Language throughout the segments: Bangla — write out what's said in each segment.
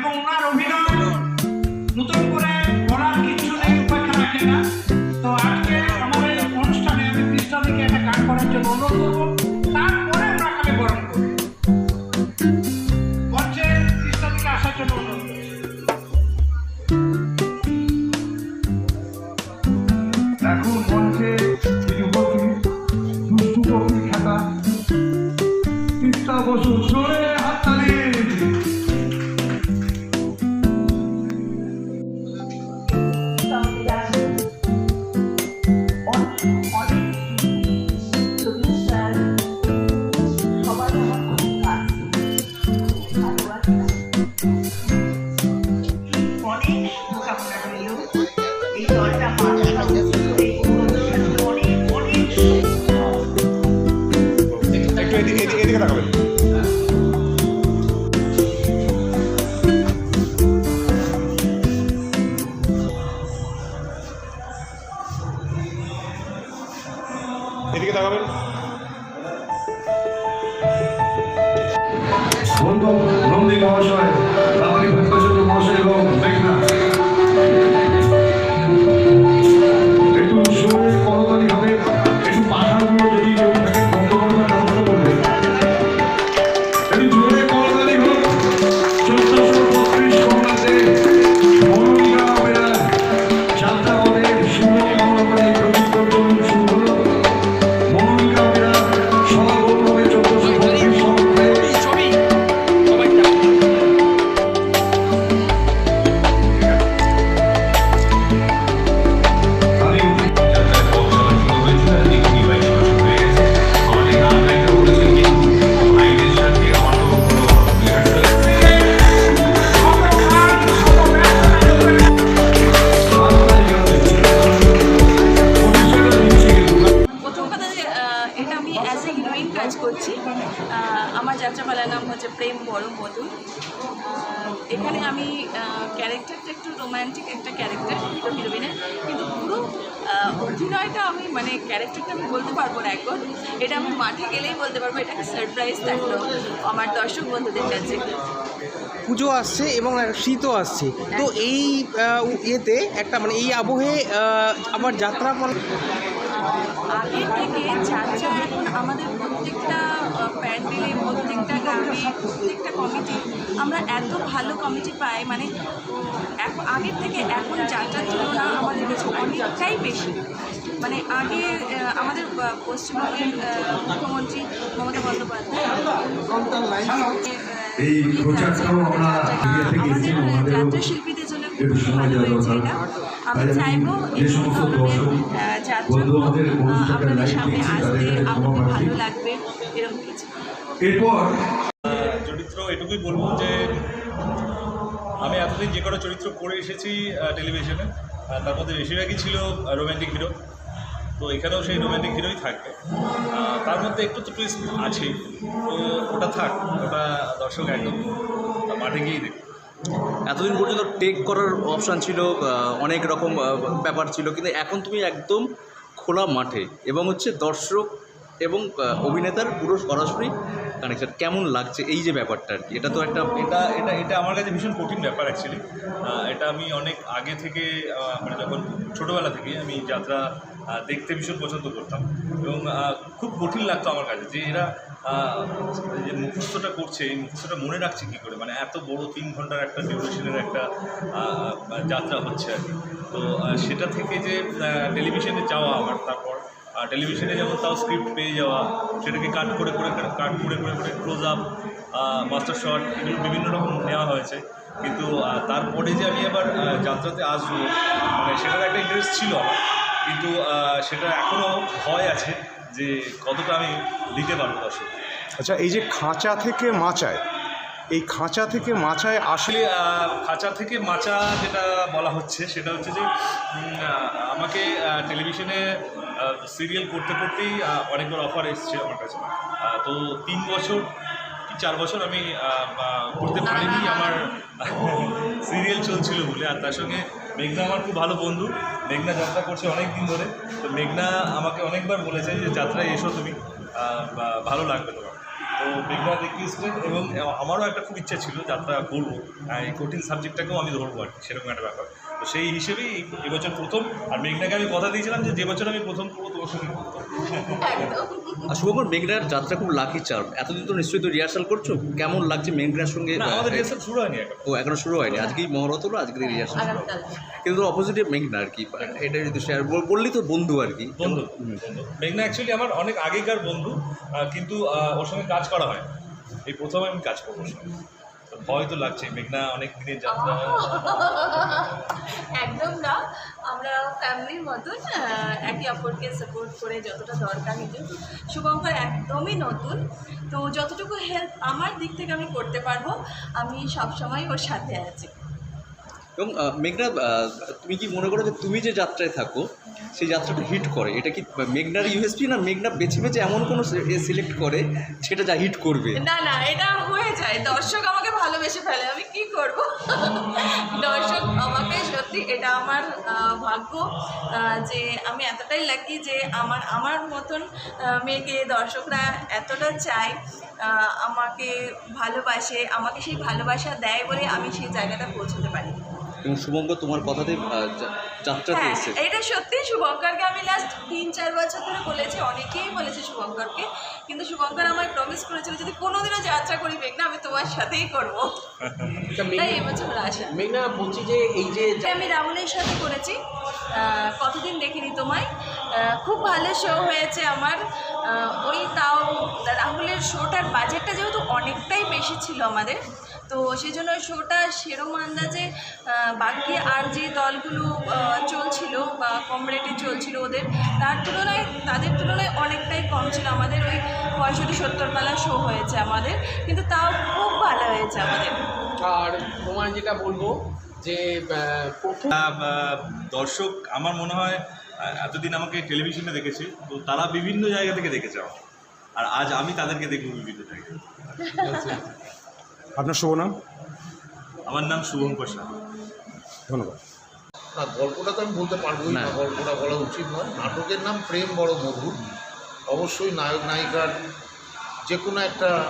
এবং ওনার অভিনয় নতুন করে বলার কিছু নেই, উপেক্ষা রাখে না। তো আজকে আমাদের অনুষ্ঠানে আমি কৃষ্ণদিকে একটা গান করার জন্য অনুরোধ করব। তারপরে ওনাকে আমি বরণ করব। মঞ্চে কৃষ্ণদিকে একটু রোম্যান্টিক একটা ক্যারেক্টার হিরো হিরোইনের কিন্তু পুরো অভিনয়টা আমি মানে ক্যারেক্টারটা আমি বলতে পারব না এখন। এটা আমি মাঠে গেলেই বলতে পারব এটা সারপ্রাইজ থাকল আমার দর্শক বন্ধুদের কাছে। পুজো আসছে এবং শীতও আসছে। তো এই ইয়েতে একটা মানে এই আবহে আবার যাত্রা আগে থেকে যাত্রা এখন আমাদের প্রত্যেকটা প্যান্ডেলে প্রত্যেকটা প্রত্যেকটা কমিটি আমরা এত ভালো কমিটি পাই মানে এখন আগের থেকে এখন যাত্রার তুলনা আমাদের কাছে অনেকটাই বেশি। মানে আগে আমাদের পশ্চিমবঙ্গের মুখ্যমন্ত্রী মমতা বন্দ্যোপাধ্যায় আমাদের যাত্রা শিল্পীদের জন্য আমি চাইব আপনাদের সামনে ক্ষমা আপনাদের ভালো লাগবে এরকম কিছু। এরপর চরিত্র, এটুকুই বলব যে আমি এতদিন যে কটা চরিত্র করে এসেছি টেলিভিশনে তার মধ্যে বেশিরভাগই ছিল রোম্যান্টিক হিরো তো এখানেও সেই রোম্যান্টিক হিরোই থাকবে তার মধ্যে একটু তো টুইস্ট আছেই তো ওটা থাক, ওটা দর্শক একদম মাঠে গিয়েই দেখবে এতদিন পর্যন্ত টেক করার অপশান ছিল অনেক রকম ব্যাপার ছিল, কিন্তু এখন তুমি একদম খোলা মাঠে। এবং হচ্ছে দর্শক এবং অভিনেতার পুরো সরাসরি কানেকশন কেমন লাগছে এই যে ব্যাপারটা আর কি? এটা তো একটা এটা এটা এটা আমার কাছে ভীষণ কঠিন ব্যাপার অ্যাকচুয়ালি এটা আমি অনেক আগে থেকে মানে যখন ছোটোবেলা থেকে আমি যাত্রা দেখতে ভীষণ পছন্দ করতাম। এবং খুব কঠিন লাগতো আমার কাছে যে এরা যে মুখস্থটা করছে, এই মুখস্থটা মনে রাখছে কী করে? মানে এত বড় তিন ঘণ্টার একটা ডিউরেশনের একটা যাত্রা হচ্ছে আর কি। তো সেটা থেকে যে টেলিভিশনে যাওয়া আমার, তারপর টেলিভিশনে যেমন তাও স্ক্রিপ্ট পেয়ে যাওয়া, সেটাকে কাট করে করে কাট করে করে করে ক্লোজ আপ মাস্টার শট এগুলো বিভিন্ন রকম নেওয়া হয়েছে। কিন্তু তারপরে যে আমি আবার যাত্রাতে আসব মানে সেটার একটা ইন্টারেস্ট ছিল আমার। কিন্তু সেটা এখনও ভয় আছে যে কতটা আমি দিতে পারব দর্শক আচ্ছা এই যে খাঁচা থেকে মাচায় এই খাঁচা থেকে মাচায় আসলে খাঁচা থেকে মাচা যেটা বলা হচ্ছে সেটা হচ্ছে যে আমাকে টেলিভিশনে সিরিয়াল করতে করতেই অনেকবার অফার এসছে আমার কাছে। তো তিন বছর কি চার বছর আমি করতে পারিনি আমার সিরিয়াল চলছিল বলে। আর তার সঙ্গে মেঘনা আমার খুব ভালো বন্ধু। মেঘনা যাত্রা করছে অনেক দিন ধরে। তো মেঘনা আমাকে অনেকবার বলেছে যে যাত্রায় এসো তুমি। ভালো লাগবে তোমার। তো মেঘনা রিকোয়েস্টেড এবং আমারও একটা খুব ইচ্ছা ছিল যাত্রা করব। এই কঠিন সাবজেক্টটাকেও আমি ধরবো আর কি, সেরকম একটা ব্যাপার। তো সেই হিসেবেই এবছর প্রথম আর মেঘনাকে আমি কথা দিয়েছিলাম যে যে বছর আমি প্রথম করব তোমার সঙ্গে আর শুভঙ্কর মেঘনার যাত্রা খুব লাকি চার্ম এতদিন তো নিশ্চয়ই তো রিহার্সাল করছ? কেমন লাগছে মেঘনার সঙ্গে? আমাদের রিহার্সাল শুরু হয়নি ও এখনও শুরু হয়নি। আজকেই মহরত হলো আজকের রিহার্সাল আগামীকাল। কিন্তু অপোজিটে মেঘনা আর কি। এটা যদি শেয়ার বললি তো বন্ধু আর কি। বন্ধু মেঘনা অ্যাকচুয়ালি আমার অনেক আগেকার বন্ধু কিন্তু ওর সঙ্গে কাজ করা হয় এই প্রথম আমি কাজ করব। ওর সঙ্গে ভয় তো লাগছে মেঘনা অনেক দিনের যাত্রা। একদম না আমরা ফ্যামিলির মতন একে অপরকে সাপোর্ট করে যতটা দরকার নিজে শুভঙ্কর একদমই নতুন তো যতটুকু হেল্প আমার দিক থেকে আমি করতে পারব আমি সবসময় ওর সাথে আছি। এবং মেঘনা তুমি কি মনে করো যে তুমি যে যাত্রায় থাকো সেই যাত্রাটা হিট করে? এটা কি মেঘনার ইউএসপি না মেঘনা বেছে বেছে এমন কোনো সিলেক্ট করে সেটা যা হিট করবে? না না এটা হয়ে যায়। দর্শক আমাকে ভালোবেসে ফেলে, আমি কি করব? দর্শক, আমাকে সত্যি এটা আমার ভাগ্য যে আমি এতটাই লাকি যে আমার আমার মতন মেয়েকে দর্শকরা এতটা চায় আমাকে ভালোবাসে, আমাকে সেই ভালোবাসা দেয় বলে আমি সেই জায়গাটা পৌঁছতে পারি এবং শুভঙ্কর তোমার কথাতে যাত্রাতে হ্যাঁ এটা সত্যি শুভঙ্করকে আমি লাস্ট তিন চার বছর ধরে বলেছি অনেকেই বলেছে শুভঙ্করকে কিন্তু শুভঙ্কর আমায় প্রমিস করেছিল যদি কোনোদিনও যাত্রা করি মেঘনা আমি তোমার সাথেই করব। তাই এবছর আসা। মেঘনা বলছি যে এই যে এটা আমি রাহুলের সাথে করেছি। কতদিন দেখিনি তোমায়। খুব ভালো শো হয়েছে আমার। ওই তাও রাহুলের শোটার বাজেটটা যেহেতু অনেকটাই বেশি ছিল আমাদের তো সেই জন্য শোটা সেরম আন্দাজে বাকি আর যে দলগুলো চলছিল বা কমরেটে চলছিল ওদের তার তুলনায় তাদের তুলনায় অনেকটাই কম ছিল। আমাদের ওই পঁয়ষট্টি সত্তর পালা শো হয়েছে আমাদের কিন্তু তাও খুব ভালো হয়েছে আমাদের। আর তোমার যেটা বলব যে প্রথম দর্শক আমার মনে হয় এতদিন আমাকে টেলিভিশনে দেখেছে তো তারা বিভিন্ন জায়গা থেকে দেখেছে। আর আজ আমি তাদেরকে দেখব বিভিন্ন জায়গায়। আপনার শুভ নাম? আমার নাম শুভঙ্কর সাহা ধন্যবাদ। না গল্পটা তো আমি বলতে পারবোই না। গল্পটা বলা উচিত নয়। নাটকের নাম প্রেম বড় মধুর। অবশ্যই নায়ক নায়িকার যে কোনো একটা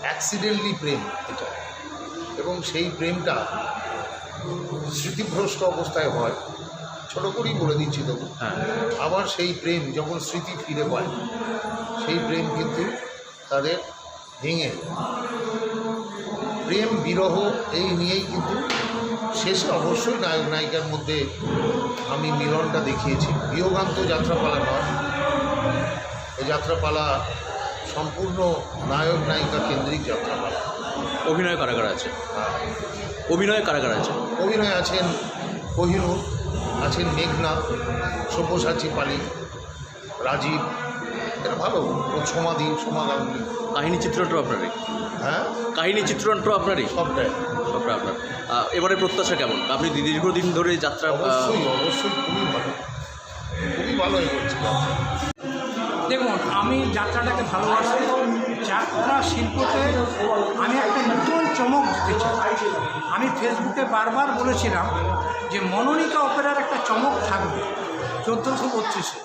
অ্যাক্সিডেন্টলি প্রেম এটা। এবং সেই প্রেমটা স্মৃতিভ্রষ্ট অবস্থায় হয়। ছোট করেই বলে দিচ্ছি তবু। হ্যাঁ। আবার সেই প্রেম যখন স্মৃতি ফিরে পায় সেই প্রেম কিন্তু তাদের ভেঙে। প্রেম বিরহ এই নিয়েই কিন্তু শেষে অবশ্যই নায়ক নায়িকার মধ্যে আমি মিলনটা দেখিয়েছি। বিয়োগান্ত যাত্রাপালা নয়। এই যাত্রাপালা সম্পূর্ণ নায়ক নায়িকা কেন্দ্রিক যাত্রাপালা। অভিনয় কারাগার আছে? অভিনয় কারাগার আছে? অভিনয় আছেন কোহিনুর আছেন মেঘনা সব্যসাচী পালি রাজীব এটা ভালো। ও সমাধি সোমা গাঙ্গুলি কাহিনী চিত্রণটাও আপনারই? হ্যাঁ? কাহিনী চিত্রণটাও আপনারই? সবটাই। সবটা আপনার। এবারে প্রত্যাশা কেমন? আপনি দীর্ঘদিন ধরে যাত্রা অবশ্যই অবশ্যই খুবই ভালো। খুবই ভালো দেখুন আমি যাত্রাটাকে ভালোবাসি। যাত্রা শিল্পতে আমি একটা নতুন চমক দিতে চাই। আমি ফেসবুকে বারবার বলেছিলাম যে মনোনিকা অপেরার একটা চমক থাকবে। চোদ্দোশো বত্রিশে।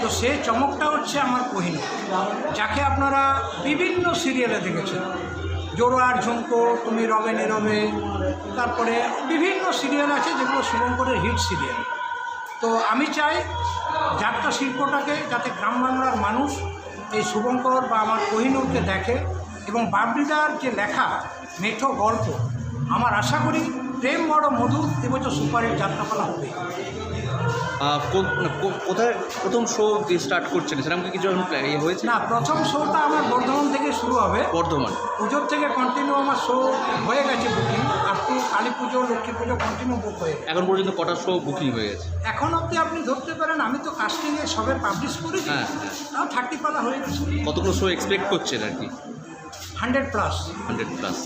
তো সেই চমকটা হচ্ছে আমার কোহিনুর, যাকে আপনারা বিভিন্ন সিরিয়ালে দেখেছেন। জোড়ার ঝুমকো, তুমি রবে নীরবে, তারপরে বিভিন্ন সিরিয়াল আছে যেগুলো শুভঙ্করের হিট সিরিয়াল তো আমি চাই যাত্রা শিল্পটাকে যাতে গ্রাম বাংলার মানুষ এই শুভঙ্কর বা আমার কোহিনুরকে দেখে এবং বাবরিদার যে লেখা মেঠো গল্প, আমার আশা করি প্রেম বড় মধুর এবছর সুপারের যাত্রাপালা হবে। কোথায় প্রথম শো স্টার্ট করছেন? সেরকম কি কিছু ইয়ে হয়েছে? না প্রথম শোটা আমার বর্ধমান থেকে শুরু হবে। বর্ধমান। পুজোর থেকে কন্টিনিউ আমার শো হয়ে গেছে বুকিং আর কালী পুজো লক্ষ্মী পুজো কন্টিনিউ বুক হয়ে গেছে। এখন পর্যন্ত কটা শো বুকিং হয়ে গেছে? এখন অবধি আপনি ধরতে পারেন আমি তো কাস্টিংয়ে সবে পাবলিশ করেছি। হ্যাঁ, হ্যাঁ। তাও থার্টি পালা হয়ে গেছে। কতগুলো শো এক্সপেক্ট করছেন আর কি? হান্ড্রেড প্লাস হান্ড্রেড প্লাস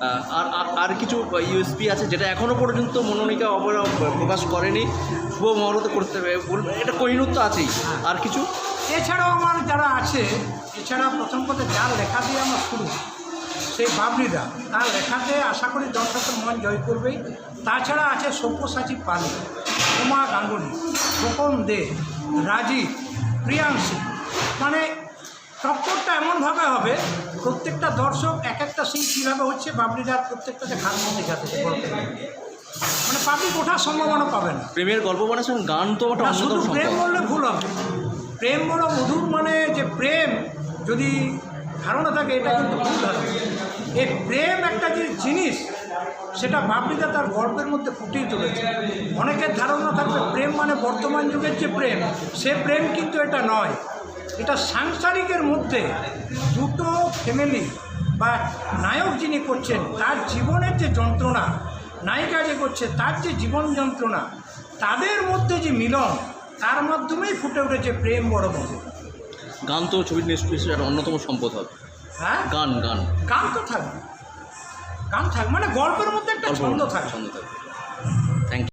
আর, আর- কিছু ইউএসপি আছে যেটা এখনও পর্যন্ত মনোনিকা অপরা প্রকাশ করেনি। শুভ মহরত করতে এটা কোহিনুর তো আছেই। আর কিছু? এছাড়াও আমার যারা আছে, এছাড়া প্রথম কথা যার লেখা দিয়ে আমার শুরু, সেই বাবলিদা তার লেখাতে আশা করি দর্শকের মন জয় করবেই। তাছাড়া আছে সব্যসাচী পালি, উমা গাঙ্গুলি, খোকন দে, রাজীব, প্রিয়াংশী। মানে টক্করটা এমনভাবে হবে প্রত্যেকটা দর্শক এক একটা সিন কীভাবে হচ্ছে বাবলিদার প্রত্যেকটাতে খান মধ্যে গেছে মানে পাবলিক ওঠার সম্ভাবনা পাবে না। প্রেমের গল্প বানাচ্ছেন গান তো না শুধু প্রেম বললে ভুল হবে। প্রেম বড় মধুর মানে যে প্রেম যদি ধারণা থাকে এটা কিন্তু ভুল ধারণা এই প্রেম একটা যে জিনিস সেটা বাবলিদা তার গল্পের মধ্যে ফুটিয়ে তুলেছে। অনেকের ধারণা থাকবে প্রেম মানে বর্তমান যুগের যে প্রেম সে প্রেম কিন্তু এটা নয়। এটা সাংসারিকের মধ্যে দুটো ফ্যামিলি বা নায়ক যিনি করছেন তার জীবনের যে যন্ত্রণা নায়িকা যে করছে তার যে জীবন যন্ত্রণা তাদের মধ্যে যে মিলন তার মাধ্যমেই ফুটে উঠেছে প্রেম বড় মধু গান তো ছবির নিশ্চয়ই একটা অন্যতম সম্পদ হবে। হ্যাঁ? গান গান। গান তো থাকবে। গান থাকবে মানে গল্পের মধ্যে একটা ছন্দ থাকবে। ছন্দ থাকবে।